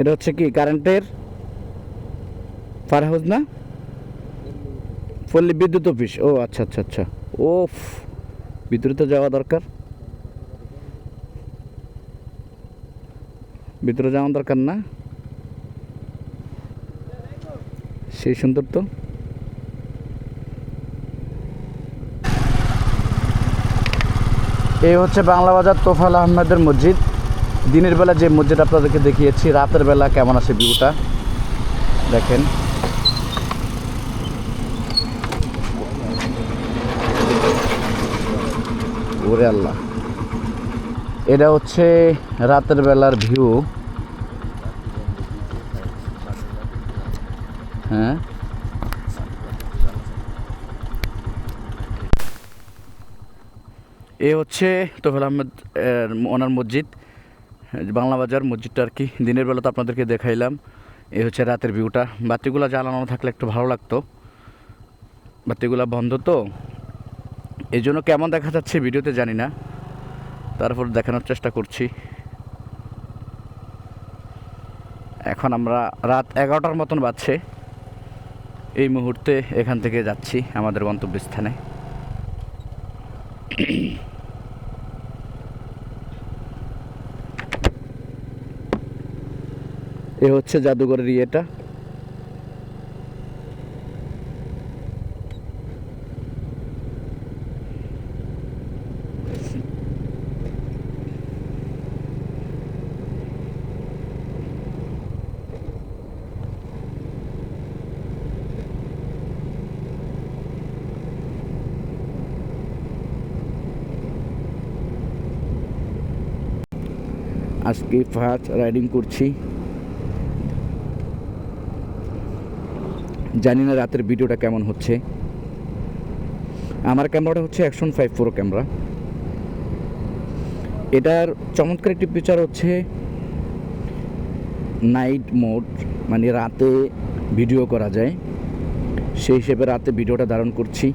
এটা হচ্ছে কি কারেন্টের ফায়ার হাউস না? পল্লী বিদ্যুৎ অফিস ও আচ্ছা আচ্ছা আচ্ছা। ওফ ভিতরে যাওয়া দরকার। ভিতরে যাওয়া দরকার না। সেই সুন্দর তো। এই হচ্ছে বাংলা বাজার তোফাল আহমেদের মসজিদ। দিনের বেলা যে মসজিদ আপনাদেরকে দেখিয়েছি, রাতের বেলা কেমন আছে ভিউটা দেখেন। ওরে আল্লাহ। এটা হচ্ছে রাতের বেলার ভিউ হ্যাঁ। এ হচ্ছে তোফেল আহমেদ ওনার মসজিদ। বাংলা বাজার মসজিদটা আর কি। দিনের বেলা তো আপনাদেরকে দেখাইলাম। এ হচ্ছে রাতের ভিউটা। বাতিগুলো জ্বালানো থাকলে একটু ভালো লাগতো। বাতিগুলো বন্ধ তো। এই জন্য কেমন দেখা যাচ্ছে ভিডিওতে জানি না। তারপর দেখানোর চেষ্টা করছি। এখন আমরা রাত এগারোটার মতন বাজছে। এই মুহূর্তে এখান থেকে যাচ্ছি আমাদের গন্তব্যস্থানে। এ হচ্ছে জাদুঘরের ইয়েটা। আজকে ফার্স্ট রাইডিং করছি। জানি না রাতের ভিডিওটা কেমন হচ্ছে। আমার ক্যামেরাটা হচ্ছে অ্যাকশন ফাইভ প্রো ক্যামেরা। এটার চমৎকার একটি ফিচার হচ্ছে নাইট মোড মানে রাতে ভিডিও করা যায়। সেই হিসেবে রাতে ভিডিওটা ধারণ করছি।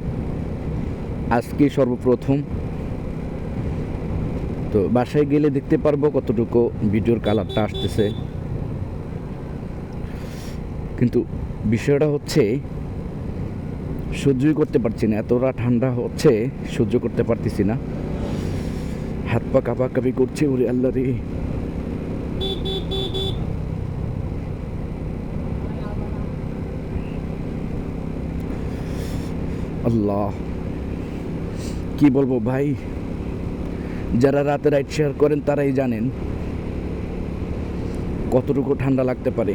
আজকে সর্বপ্রথম। তো বাসায় গেলে দেখতে পারব কতটুকু ভিডিওর কালারটা আসতেছে। কিন্তু বিষয়টা হচ্ছে, সহ্যই করতে পারছি না। এতটা ঠান্ডা হচ্ছে, সহ্য করতে পারতেছি না। হাত পা কাঁপা কাঁপি করছে ওরে আল্লাহ রে। আল্লাহ, কি বলব ভাই? যারা রাতে রাইড শেয়ার করেন তারাই জানেন কতটুকু ঠান্ডা লাগতে পারে।